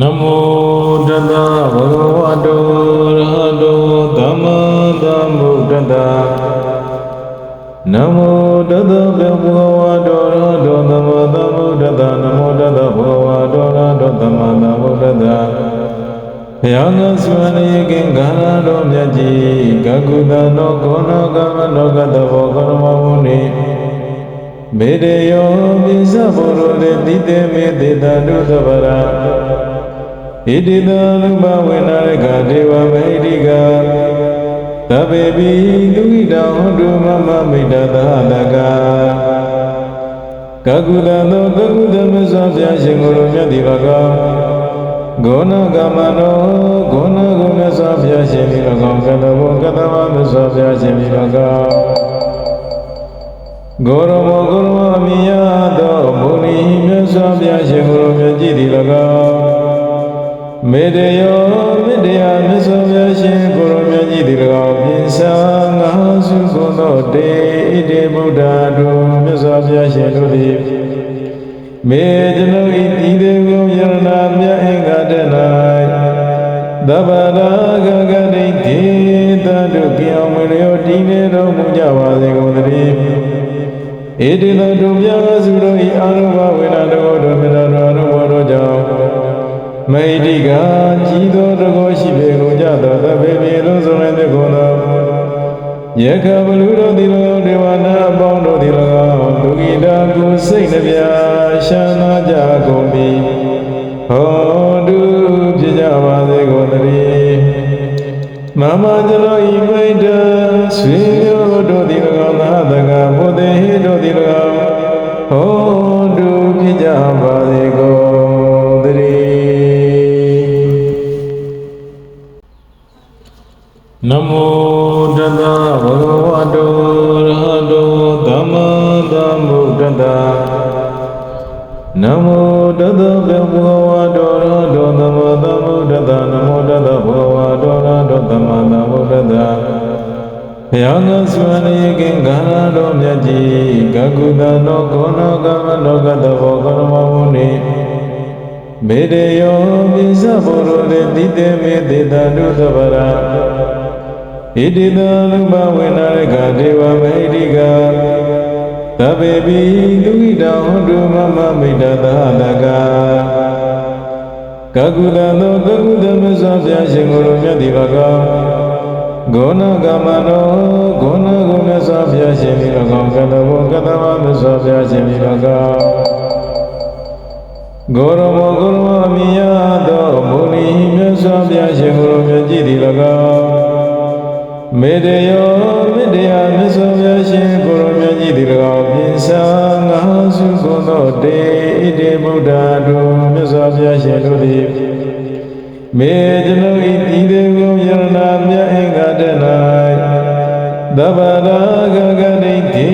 နမောတတဗုဒ္ဓဝတ္တောရဟတောသမ္မာသမ္ဗုဒ္ဓတ္တနမောတတဗုဒ္ဓဝတ္တောရဟတောသမ္မာသမ္ဗုဒ္ဓတ္တနမောတတဗုဒ္ဓဝတ္တောရဟတောသမ္မာသမ္ဗုဒ္ဓတ္တဘုရားကစွမ်းနေကင်္ဂါရတော်မြတ်ကြီးကကုသနောကောနောကမနောကတဘောကရမမုနိမေတ္တယောပိစဘောရောတေတိတေမေတေတတုသဗရာ ဣတိတလူပဝေနာရကဒေဝမဟိတိကသဗ္ဗေပိသူဣတဟောတုမမမိတ္တသဟတကကကုသနောကကုသမသောဘုရားရှင်ကိုယ်တော်မြတ်ဒီဘကောဂောနကမနောဂောနဂုဏသောဘုရားရှင်ဒီဘကောကတဘောကတဝမသောဘုရားရှင်ဒီဘကောဂောရမောဂောရမောအမိယသောမုနိမြတ်စွာဘုရားရှင်ကိုယ်တော်မြတ်ကြည်ဒီဘကော မေတ္တယောမေတ္တရာမြတ်စွာဘုရားရှင်ကိုယ်တော်မြတ်ကြီးဒီ၎င်းပြင်စာငါစုကုန်သောတေဣတိဗုဒ္ဓတို့မြတ်စွာဘုရားရှင်တို့သည်မေကျွန်ုပ်ဤတည်သေးကုန်ယရနာမြတ်အင်္ဂါတ၌သဗ္ဗရာဂဂတိတေတတုကြောင်မလျောတည်နေတော်မူကြပါစေကုန်သတည်းဣတိတတုမြတ်စုတို့ဤအာရုဘဝေနာတော်တို့မြတ်တော်အနုဘောတို့ကြောင့် မိတိကကြီးသောတကောရှိပေကုန်ကြသောသဗ္ဗေပြေလုံးစုံတဲ့ကုသောယခဘလူတို့သည်၎င်းဒေဝနာအပေါင်းတို့သည်၎င်းဒုက္ခိတာကိုစိတ်နှပြရှာနာကြကုန်ပြီဟောတုဖြစ်ကြပါစေကုန်သတည်းမမကျွန်တော်ဤမိတ်တဆွေမျိုးတို့သည်၎င်းသာတကဘုဒ္ဓဟိတို့သည်၎င်းဟောတုဖြစ်ကြပါ ဣတိတလူပဝေနာရကဒေဝမဟိတိကသဗ္ဗေပိသူဣတဟောတုမမမိတ္တသဟတကကကုသသောကကုသမသောဘုရားရှင်ကိုယ်တော်မြတ်ဒီဘကောဂောနကမနောဂောနဂုဏသောဘုရားရှင်ဒီဘကောကတဘောကတဝမသောဘုရားရှင်ဒီဘကောဂောရမောဂောရမောအမိယသောမုနိမြတ်စွာဘုရားရှင်ကိုယ်တော်မြတ်ကြည်ဒီ၎င်း မေတ္တယောမေတ္တရာမြတ်စွာဘုရားရှင်ကိုယ်တော်မြတ်ကြီးဒီ၎င်းပြင်စာငါစုကုန်သောတေဣတိဗုဒ္ဓတို့မြတ်စွာဘုရားရှင်တို့သည်မေကျွန်ုပ်ဤတည်သေးကုန်ယရနာမြတ်အင်္ဂါတ၌သဗ္ဗရာဂဂတိတေ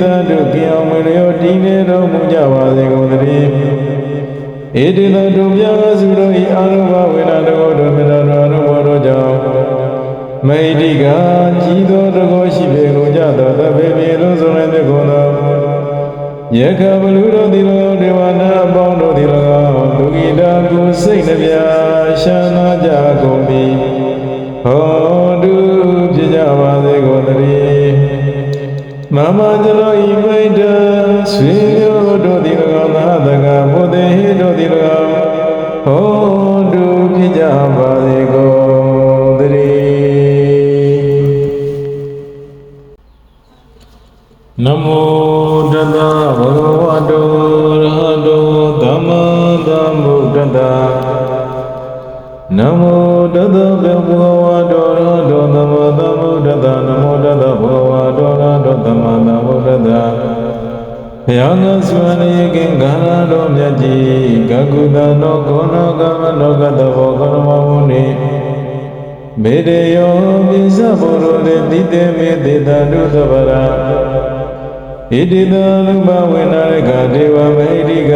တတုကြောင်မလျောတည်နေတော်မူကြပါစေကုန်သတည်းဣတိတတုမြတ်စုတို့ဤအာရုဘဝေနာတော်တို့မြတ်တော်အနုဘောတို့ကြောင့် မိတိကကြီးသောတကောရှိပေကုန်ကြသောသဗ္ဗေပြေလုံးစုံတဲ့ကုသောယခဘလူတို့သည်၎င်းဒေဝနာအပေါင်းတို့သည်၎င်းဒုက္ခိတာကိုစိတ်နှပြရှာနာကြကုန်ပြီဟောတုဖြစ်ကြပါစေကုန်သတည်းမမကျွန်တော်ဤမိတ်တဆွေမျိုးတို့သည်၎င်းသာတကဘုဒ္ဓဟိတို့သည်၎င်းဟောတုဖြစ်ကြပါ နမောတတဗုဒ္ဓဝတ္တောရဟတောသမ္မာသမ္ဗုဒ္ဓတ္တနမောတတဗုဒ္ဓဝတ္တောရဟတောသမ္မာသမ္ဗုဒ္ဓတ္တဘုရားကစွမ်းနေကင်္ဂါရတော်မြတ်ကြီးကကုသနောကောနောကမနောကတဘောကရမမုနိမေတ္တယောပိစဘောရောတေတိတေမေတေတတုသဗ္ဗရာဣတိတလူပဝေနာရကဒေဝမဟိတိက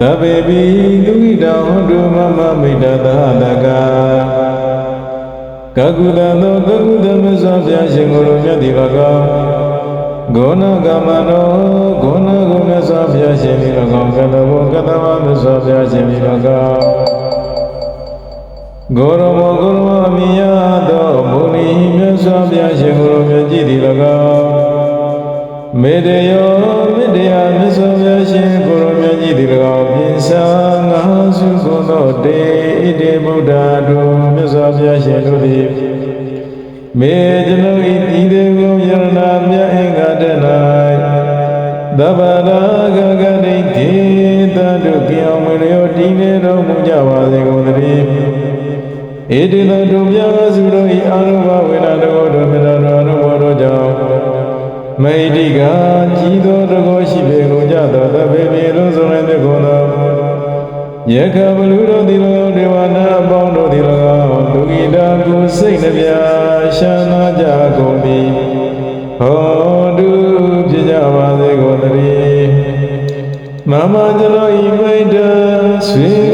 သဗ္ဗေပိသူဣတဟောတုမမမိတ္တသဟတကကကုသသောကကုသမသောဘုရားရှင်ကိုယ်တော်မြတ်ဒီဘကောဂဂုဏကမနောဂုဏဂုဏသောဘုရားရှင်ဒီ၎င်းကတဘောကတဝမသောဘုရားရှင်ဒီ၎င်းဂောရမောဂုရမအမိယသောမုနီမြတ်စွာဘုရားရှင်ကိုယ်တော်မြတ်ကြီးဒီ၎င်းမေတ္တယော တေဣတိဗုဒ္ဓတို့မြတ်စွာဘုရားရှင်တို့သည်မေကျွန်ုပ်ဤတည်သေးကုန်ယရနာမြတ်အင်္ဂါတ၌သဗ္ဗရာဂဂတိတေတတုပြောင်းမလျောတည်နေတော်မူကြပါစေကုန်သတည်းဣတိတတုပြာစုတို့ဤအာရုဘဝေဒတောတို့မြတ်တော်အနုဘောတို့ကြောင့်မိတိကကြီးသောတကောရှိပေကုန်ကြသောသဗ္ဗေပြေလုံးစုံတဲ့ကုန်သော ယခဘလူတို့သည်၎င်းဒေဝနာအပေါင်းတို့သည်၎င်းဒုက္ခိတာကိုစိတ်နှပြရှာနာကြကုန်သည်ဟောတုဖြစ်ကြပါစေကုန်သတည်းမမကျွန်တော်ဤမိတ်တဆွေ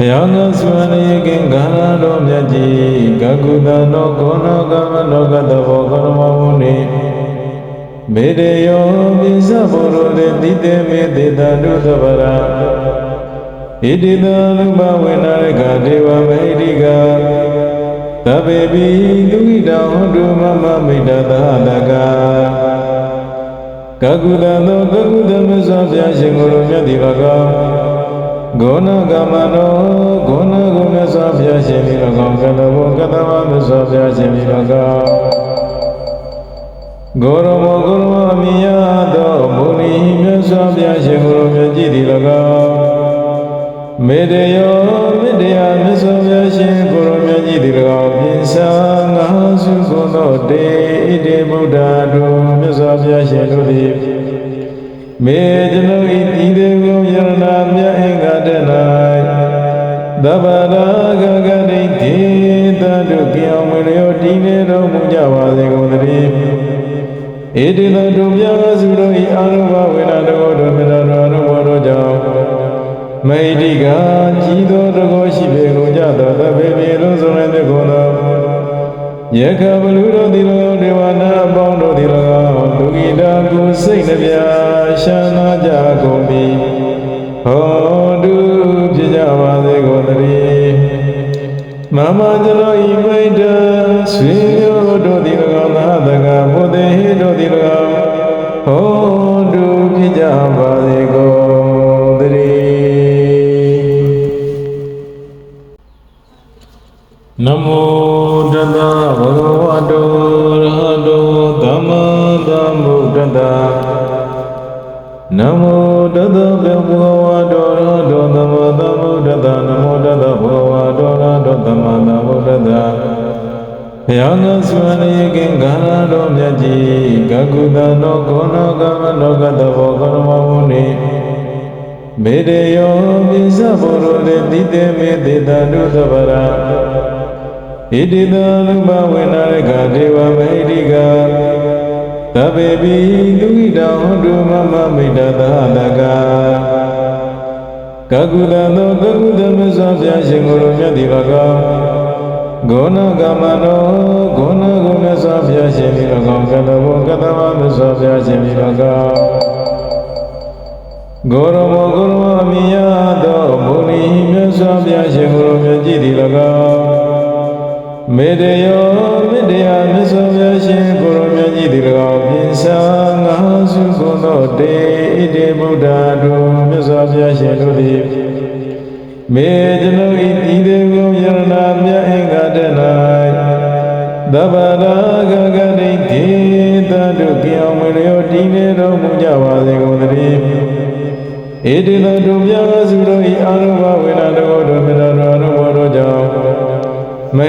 ဘုရားကစွမ်းနေကင်္ဂါရတော်မြတ်ကြီးကကုသနောကောနောကမနောကတဘောကရမဝုန်နေမေတ္တယောပိစဘောရောတေတိတေမေတေတတုသဗရာဣတိတလူပဝေနာရကဒေဝမဟိတိကသဗ္ဗေပိလူဣတဟောတုမမမိတ္တသဟတကကကုသသောကကုသမသောဘုရားရှင်ကိုယ်တော်မြတ်ဒီဘက ဂုဏကမနောဂုဏဂုဏသောဘုရားရှင်ဒီ၎င်းကတဘောကတဝမသောဘုရားရှင်ဒီ၎င်းဂောရမောဂုရမအမိယသောမုနီမြတ်စွာဘုရားရှင်ကိုယ်တော်မြတ်ကြီးဒီ၎င်းမေတ္တယောမေတ္တရာမြတ်စွာဘုရားရှင်ကိုယ်တော်မြတ်ကြီးဒီ၎င်းပြင်စာငါစုကုန်သောတေဣတိဗုဒ္ဓတို့မြတ်စွာဘုရားရှင်တို့သည်မေကျွန်ုပ်ဤတည်သေးကု သဗ္ဗရာဂဂတိတေတတုပြောင်းမလျောတည်နေတော်မူကြပါစေကုန်သတည်းဣတိတတုပြာစုတို့ဤအာရုဘဝေဒတောတို့မြတ်တော်အနုဘောတို့ကြောင့်မိတိကကြီးသောတကောရှိပေကုန်ကြသောသဗ္ဗေပြေလုံးစုံတဲ့ကုန်သောယခဘလူတို့သည်၎င်းဒေဝနာအပေါင်းတို့သည်၎င်းဒုက္ခိတာကိုစိတ်နှပြရှာနာကြကုန်ပြီဟောတုဖြစ်ကြပါစေကုန်သတည်း မမကျွန်တော်ဤမိတ်တဆွေမျိုးတို့သည်၎င်းသာတကဘုသေဟိတို့သည်၎င်းဟောတုဖြစ်ကြပါစေကုန်သတည်းနမောတတဗုဒ္ဓဝတ္တောရဟတောသမ္မာသမ္ဗုဒ္ဓတ္တနမောတတဘေဘဂဝတောရဟတောသမ္မာသမ္ဗုဒ္ဓတ္တနမောတတဘဂဝတော ရဟတောသမ္မာသမ္ဗုဒ္ဓတ္တဘုရားကစွမ်းနေကင်္ဂါရတော်မြတ်ကြီးကကုသနောကောနောကမနောကတဘောကရမဝုန်နေမေတ္တယောပိစဘောရောတေတိတေမေတေတတုသဗ္ဗရာဣတိတလူပဝေနာရကဒေဝမဟိတိကသဗ္ဗေပိလူဣတဟောတုမမမိတ္တသဟတက ကကုသသောကကုသမသောဘုရားရှင်ကိုယ်တော်မြတ်ဒီဘကဂုဏကမနောဂုဏဂုဏသောဘုရားရှင်ဒီ၎င်းကတဘောကတဝမသောဘုရားရှင်ဒီ၎င်းဂောရမောဂုရ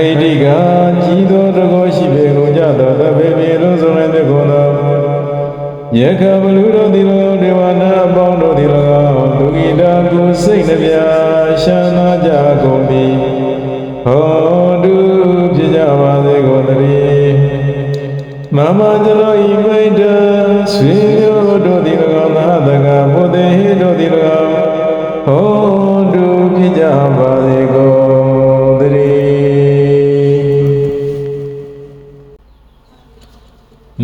မိတိကကြီးသောတကောရှိပေကုန်ကြသောသဗ္ဗေပြေလုံးစုံတဲ့ကုန်သောယယခဘလူတို့သည်၎င်းဒေဝနာအပေါင်းတို့သည်၎င်းဒုက္ခိတာကိုစိတ်နှပြရှာနာကြကုန်ပြီဟောတုဖြစ်ကြပါစေကုန်သတည်းမမကျွန်တော်ဤမိတ်တဆွေမျိုးတို့သည်၎င်းသာတကဘုသေဟိတို့သည်၎င်း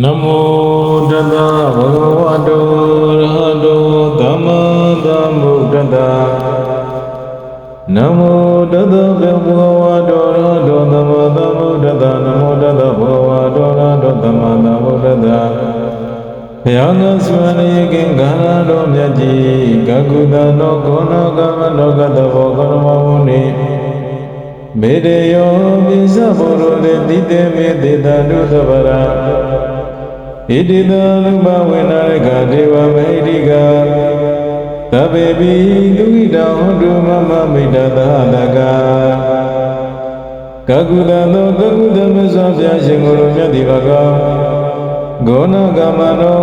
နမောတတဗုဒ္ဓဝတ္တောရဟတောသမ္မာသမ္ဗုဒ္ဓတ္တနမောတတဗေဘဂဝါတောရဟတောသမ္မာသမ္ဗုဒ္ဓတ္တနမောတတဗေဘဂဝါတောရဟတောသမ္မာသမ္ဗုဒ္ဓတ္တဘုရားငါစွမ်းရေကင်္ဂါရတော်မြတ်ကြီးကကုသနောကောနောကမနောကတဘောကရမဝုန်ိမေတယောပိစဘောရောတေတိတေမေတေတန္တုသဗရာ ဣတိတလူပဝေနာရကဒေဝမေဟိတိကသဗ္ဗေပိလူဣတဟောတုမမမိတ္တသဟတကကကုလသောကကုသမသောဘုရားရှင်ကိုယ်တော်မြတ်ဒီဘကောဂောနကမနော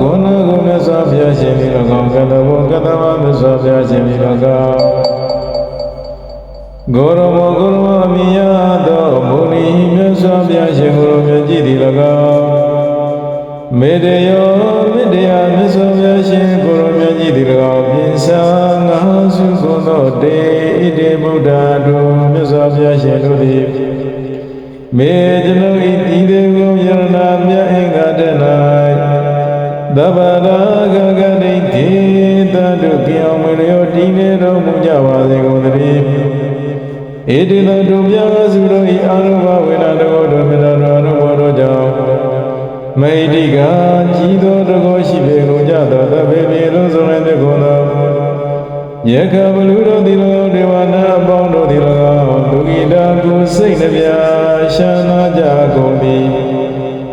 ဂောနဂုဏသောဘုရားရှင်ဒီဘကောကတဘောကတဝမသောဘုရားရှင်ဒီဘကောဂောရမောဂောရမအမိယသောမုနိမြတ်စွာဘုရားရှင်ကိုယ်တော်မြတ်ကြည်ဒီဘကော မေတ္တယောမေတ္တရာမြတ်စွာဘုရားရှင်ကိုယ်တော်မြတ်ကြီးဒီ၎င်းပြင်စာငါစုကုန်သောတေဣတိဗုဒ္ဓတို့မြတ်စွာဘုရားရှင်တို့သည်မေကျွန်ုပ်ဤတည်သေးကုန်ယရနာမြတ်အင်္ဂါတ၌သဗ္ဗရာဂဂတိတေတတုပြောင်းမလျောတည်နေတော်မူကြပါစေကုန်သတည်းဣတိတတုပြာစုတို့ဤအာရုဘဝေဒတော်တို့မြတ်တော်အနုဘောတို့ကြောင့် မိတ်တိကကြီးသောတကောရှိပေကုန်ကြသောသဗ္ဗေပြေလုံးစုံတဲ့ကုံသောယခဘလူတို့သည်၎င်းဒေဝနာအပေါင်းတို့သည်၎င်းဒုက္ခိတာကိုစိတ်နှပြရှာနာကြကုန်ပြီ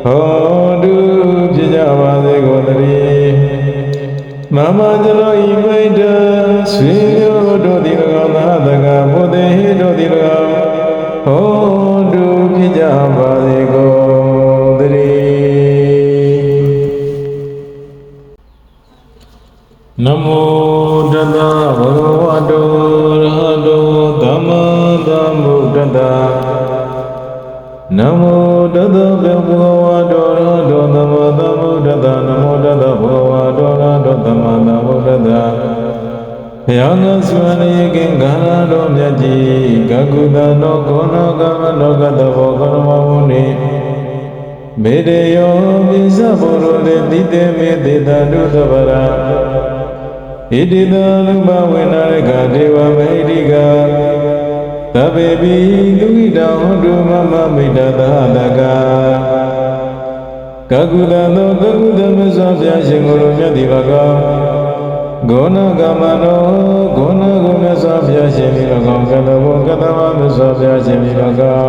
ဟောတုဖြစ်ကြပါစေကုန်သတည်းမမကျွန်တော်ဤမိတ်တဆွေမျိုးတို့သည်၎င်းသာတကဘုသေဟိတို့သည်၎င်းဟောတုဖြစ်ကြပါစေ နမောတတဗုဒ္ဓဝတ္တောရဟတောသမ္မာသမ္ဗုဒ္ဓတ္တနမောတတဘေဘဂဝါတောရဟတောသမ္မာသမ္ဗုဒ္ဓတ္တနမောတတဘဂဝါတောရဟတောသမ္မာသမ္ဗုဒ္ဓတ္တဘုရားငါစွမ်းရေကင်္ဂါရတော်မြတ်ကြီးကကုသနောကောနောကမနောကတဘောကရမဝုန်ိမေတယောပိစဘောရောတေတိတေမေတေတန္တုသဗရာ ဣတိတလူပဝေနာရကဒေဝမေဟိတိကသဗ္ဗေပိလူဣတဟောတုမမမိတ္တသဟတကကကုလသောကကုသမသောဘုရားရှင်ကိုယ်တော်မြတ်ဒီဘကောဂောနကမနောဂောနဂုဏသောဘုရားရှင်ဒီဘကောကတဘောကတဝမသောဘုရားရှင်ဒီဘကော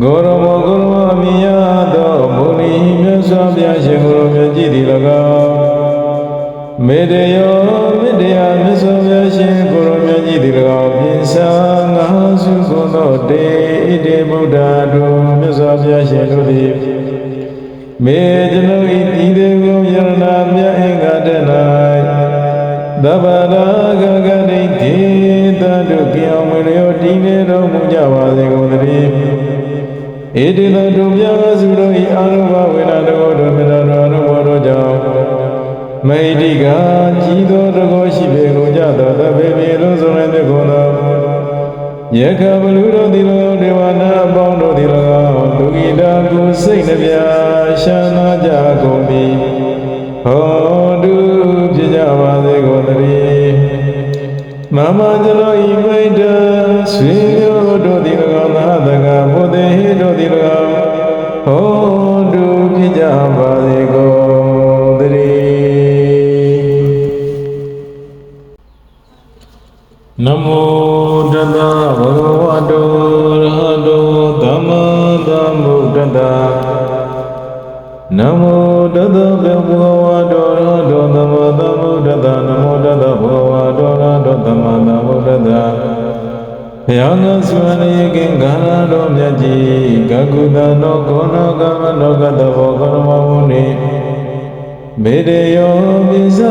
ဂောရမောဂောရမအမိယသောမုနိမြတ်စွာဘုရားရှင်ကိုယ်တော်မြတ်ကြည်သည်၎င်း မေတ္တယောမေတ္တရာမြတ်စွာဘုရားရှင်ကိုယ်တော်မြတ်ကြည်သည်၎င်းပြင်စာငါစုကုန်သောတေဣတိဗုဒ္ဓတို့မြတ်စွာဘုရားရှင်တို့သည်မေကျွန်ုပ်ဤတည်သေးကုန်ယရနာမြတ်အင်္ဂါတ၌သဗ္ဗရာဂဂတိတေတတုပြောင်းမလျောတည်နေတော်မူကြပါစေကုန်သတည်းဣတိတတုပြာစုတို့ဤအာရုဘဝေဒတော်တို့မြတ်တော်အနုဘောတို့ကြောင့် မိတ်တိကကြီးသောတကောရှိပေကုန်ကြသောသဗ္ဗေပြေလုံးစုံတဲ့ကုံသောယခဘလူတို့သည်၎င်းဒေဝနာအပေါင်းတို့သည်၎င်းဒုက္ခိတာကိုစိတ်နှပြရှာနာကြကုန်ပြီဟောတုဖြစ်ကြပါစေကုန်သတည်းမမကျွန်တော်ဤမိတ်တဆွေ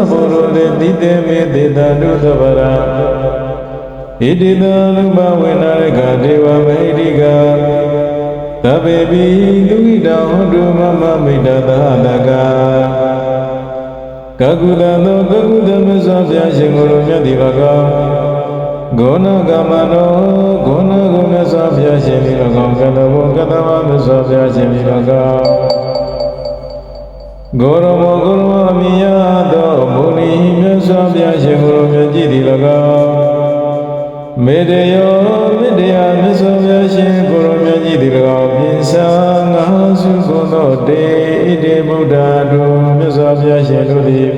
ဘောရောတေတိတေမေတေတတုသဗရာဣတိတလူပဝေနာရကဒေဝမေဟိကသဗ္ဗေပိလူဣတဟောတုမမမိတသဟတကကကုသနောကကုသမသောဘုရားရှင်ကိုယ်တော်မြတ်ဒီဘကောဂုဏကမနောဂုဏဂုဏသောဘုရားရှင်ဒီဘကောကတဘောကတဝမသောဘုရားရှင်ဒီဘကော ဂေါရမောဂုရမအမိယသောမုနီမြတ်စွာဘုရားရှင်ကိုယ်တော်မြတ်ကြည်ဒီ၎င်းမေတ္တယောမေတ္တရာမြတ်စွာဘုရားရှင်ကိုယ်တော်မြတ်ကြည်ဒီ၎င်းပြင်စာငါစုကုန်သောတေဣတိဗုဒ္ဓတို့မြတ်စွာဘုရားရှင်တို့သည်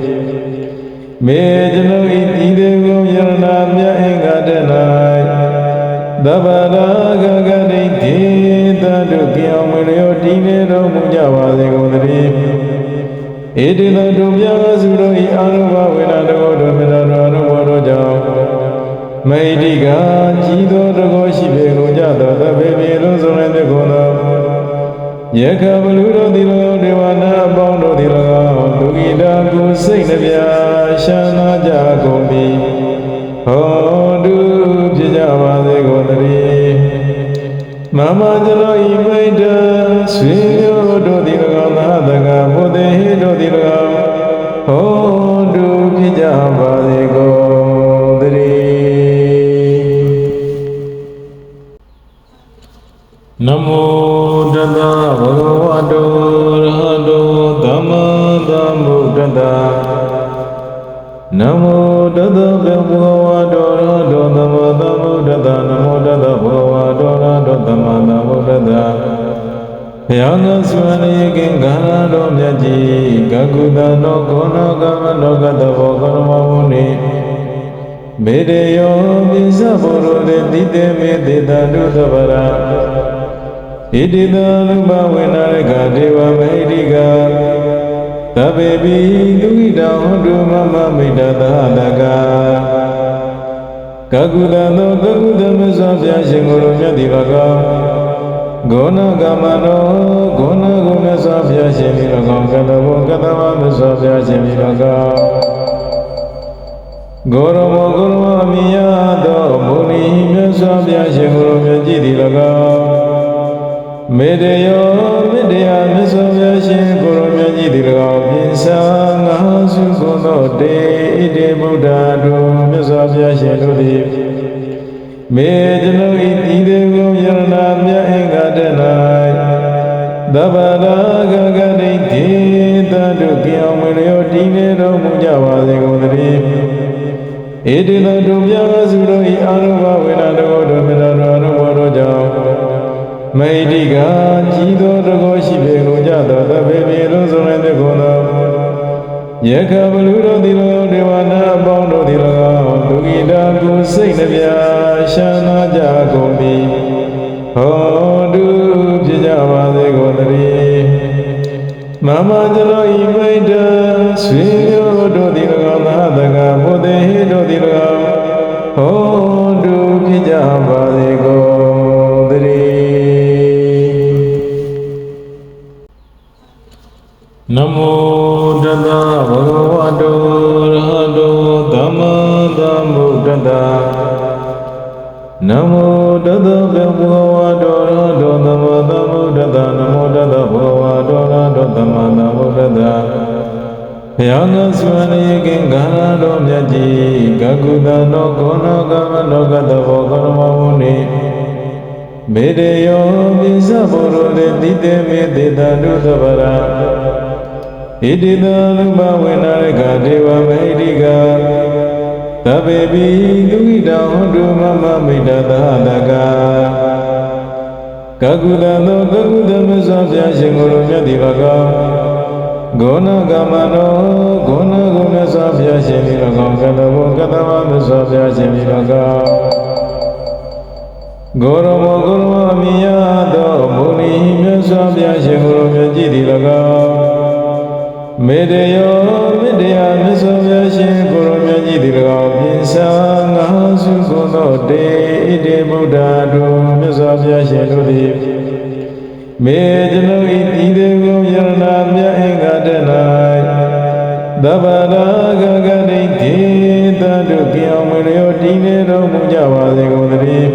မေကျွန်ုပ်ဤဤသေးကိုယရဏမြတ်အင်္ဂါတ၌သဗ္ဗရာဂဂတိတေတတို့ကြောင်မလျောတည်နေတော်မူကြပါစေကုန် သတည်းဣတိသောတုပြာစုတို့ဤအာရုဘဝေဒတော်တို့မြတ်တော်အနုဘောတို့ကြောင့်မိတိကကြီးသောတကောရှိပေကုန်ကြသောသဗ္ဗေပြေလုံးစုံလည်းတဲ့ကုန်သောယခဘလူတို့သည်၎င်းဒေဝနာအပေါင်းတို့သည်၎င်းဒုက္ခိတာကိုစိတ်နှပြရှမ်းနာကြကုန်ပြီဟောတုဖြစ်ကြပါစေကုန်သတည်းမမကျွန်တော်ဤမိတ်တဆွေ နမောတတဗုဒ္ဓဝတ္တောရဟတောသမ္မာသမ္ဗုဒ္ဓတ္တနမောတတဗုဒ္ဓဝတ္တောရဟတောသမ္မာသမ္ဗုဒ္ဓတ္တနမောတတဗုဒ္ဓဝတ္တောရဟတောသမ္မာသမ္ဗုဒ္ဓတ္တဘုရားငါစွမ်းနေကင်္ဂါရတော်မြတ်ကြီးကကုသနောကောနောကမနောကတဘောကရမဝုန်နေမေတယောပိစဘောရောတေတိတေမေတေတတုသဗ္ဗရာ ဣတိတလူပဝေနာရကဒေဝမေဟိကသဗ္ဗေပိလူဣတဟောတုမမမိတသဟတကကကုသနောကကုသမသောဘုရားရှင်ကိုယ်တော်မြတ်ဒီဘကောဂုဏကမနောဂုဏဂုဏသောဘုရားရှင်ဒီဘကောကတဘောကတဝမသောဘုရားရှင်ဒီဘကောဂေါရမောဂုရမအမိယသောမုနီမြတ်စွာဘုရားရှင်ကိုယ်တော်မြတ်ကြည်ဒီ၎င်း မေတ္တယောမေတ္တရာမြတ်စွာဘုရားရှင်ကိုယ်တော်မြတ်ကြီးဒီ၎င်းပြင်စာငါစုကုန်သောတေဣတိဗုဒ္ဓတို့မြတ်စွာဘုရားရှင်တို့သည်မေကျွန်ုပ်ဤဤသေးကိုယရဏမြတ်အင်္ဂါတ၌သဗ္ဗရာဂဂတိတေတတို့ကြောင်မလျောတည်နေတော်မူကြပါစေကုန်သတည်းဣတိသောတုပြာစုတို့ဤအာရုဘဝေဒတော်တို့မြတ်တော်အနုဘောတို့ကြောင့် မိတိကကြီးသောတကောရှိပေကုန်ကြသောသဗ္ဗေပြေလုံးစုံလည်းတဲ့ကုန်သောယခဘလူတို့သည်၎င်းဒေဝနာအပေါင်းတို့သည်၎င်းဒုက္ခိတာကိုစိတ်နှပြရှမ်းနာကြကုန်ပြီဟောတုဖြစ်ကြပါစေကုန်သတည်းမမကျွန်တော်ဤမိတ်တဆွေမျိုးတို့သည်၎င်းသာတကဘုသေဟိတို့သည်၎င်းဟောတုဖြစ်ကြပါစေကုန် နမောတတဗုဒ္ဓဝတ္တောရဟတောသမ္မာသမ္ဗုဒ္ဓတ္တနမောတတဗုဒ္ဓဝတ္တောရဟတောသမ္မာသမ္ဗုဒ္ဓတ္တနမောတတဗုဒ္ဓဝတ္တောရဟတောသမ္မာသမ္ဗုဒ္ဓတ္တဘုရားငါစွမ်းနေကင်္ဂါရတော်မြတ်ကြီးကကုသနောကောနောကမနောကတဘောကရမဝုန်နေမေတယောပိစဘောရောတေတိတေမေတေတတုသဗ္ဗရာ ဣတိတလူပဝေနာရကဒေဝမေဟိကသဗ္ဗေပိလူဣတဟောတုမမမိတသဟတကကကုသသောကကုသမသောဘုရားရှင်ကိုယ်တော်မြတ်ဒီဘကောဂုဏကမနောဂုဏဂုဏသောဘုရားရှင်ဒီ၎င်းကတဘောကတဝမသောဘုရားရှင်ဒီ၎င်းဂေါရမောဂုရမအမိယသောမုနီမြတ်စွာဘုရားရှင်ကိုယ်တော်မြတ်ကြည်ဒီ၎င်း မေတ္တယောမေတ္တရာမြတ်စွာဘုရားရှင်ကိုယ်တော်မြတ်ကြီးဒီ၎င်းပြင်စာငါစုကုန်သောတေဣတိဗုဒ္ဓတို့မြတ်စွာဘုရားရှင်တို့သည်မေကျွန်ုပ်ဤတည်သေးကိုယရဏမြတ်အင်္ဂါတ၌သဗ္ဗရာဂဂတိတေတတို့ပြောင်းမလျောတည်နေတော်မူကြပါစေကုန်သတည်း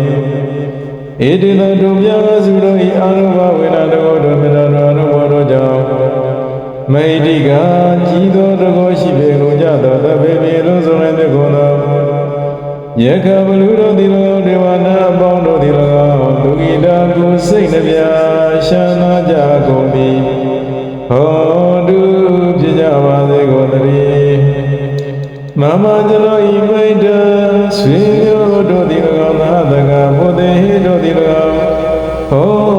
ဣတိတတို့ပြာစုတို့ဤအာရုဘဝေဒတော်တို့ မိတ်တိကကြီးသောတကောရှိပေကုန်ကြသောသဗ္ဗေပြေလုံးစုံတဲ့ကုသောယက္ခဘလူတို့သည်၎င်းဒေဝနာအပေါင်းတို့သည်၎င်းဒုက္ခိတာကိုစိတ်နှပြရှမ်းသာကြကုန်ပြီဟောတုဖြစ်ကြပါစေကုန်သတည်းမမကျွန်တော်ဤမိတ်တဆွေမျိုးတို့သည်၎င်းသာတကဘုဒ္ဓဟိတို့သည်၎င်းဟောတုဖြစ်ကြပါစေ